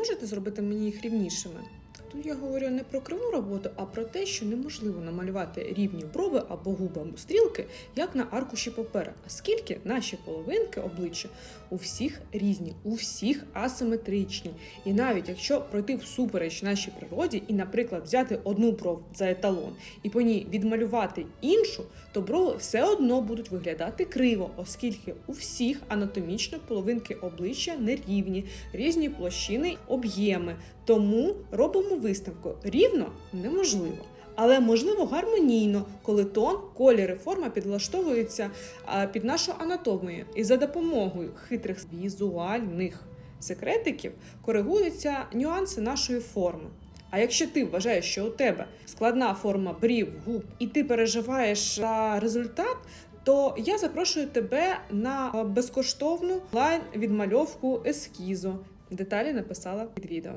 можете зробити мені їх рівнішими? Тут я говорю не про криву роботу, а про те, що неможливо намалювати рівні брови або губи стрілки, як на аркуші папера, оскільки наші половинки обличчя у всіх різні, у всіх асиметричні. І навіть якщо пройти всупереч нашій природі і, наприклад, взяти одну брову за еталон і по ній відмалювати іншу, то брови все одно будуть виглядати криво, оскільки у всіх анатомічно половинки обличчя нерівні, різні площини, об'єми. Тому робимо виставку рівно неможливо. Але можливо гармонійно, коли тон, колір і форма підлаштовуються під нашу анатомію, і за допомогою хитрих візуальних секретиків коригуються нюанси нашої форми. А якщо ти вважаєш, що у тебе складна форма брів, губ, і ти переживаєш за результат, то я запрошую тебе на безкоштовну онлайн відмальовку ескізу. Деталі написала під відео.